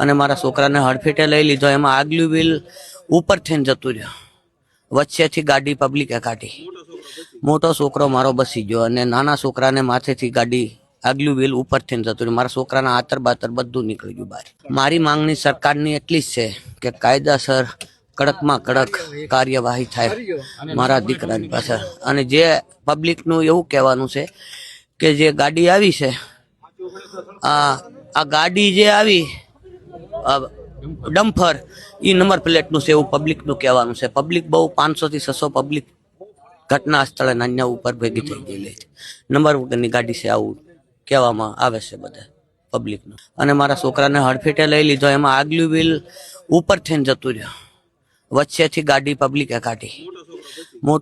અને મારા છોકરાને હડફેટે લઈ લીધો. એમાં આગલું બિલ ઉપર થઈને જતું રહ્યો. વચ્ચેથી ગાડી પબ્લિકે કાઢી. મોટો છોકરો મારો બસી ગયો અને નાના છોકરાને માથેથી ગાડી આગલું બિલ ઉપર થઈને જતું રહ્યું. મારા છોકરાના આતર બાતર બધું નીકળી ગયું બહાર. મારી માંગણી સરકારની એટલી જ છે કે કાયદાસર કડકમાં કડક કાર્યવાહી થાય મારા દીકરાની પાસે. અને જે પબ્લિકનું એવું કહેવાનું છે કે જે ગાડી આવી છે, આ આ ગાડી જે આવી ડમ્ફર એ નંબર પ્લેટનું છે એવું પબ્લિકનું કહેવાનું છે. પબ્લિક બહુ પાંચસોથી છસો પબ્લિક ઘટના સ્થળે નાન્યા ઉપર ભેગી થઈ ગયેલી છે. નંબર વગરની ગાડી છે આવું કહેવામાં આવે છે બધા પબ્લિકનું. અને મારા છોકરાને હડફેટે લઈ લીધો, એમાં આગલું બિલ ઉપર થઈને જતું રહ્યું. વચ્ચેથી ગાડી પબ્લિકે કાઢી. મોટો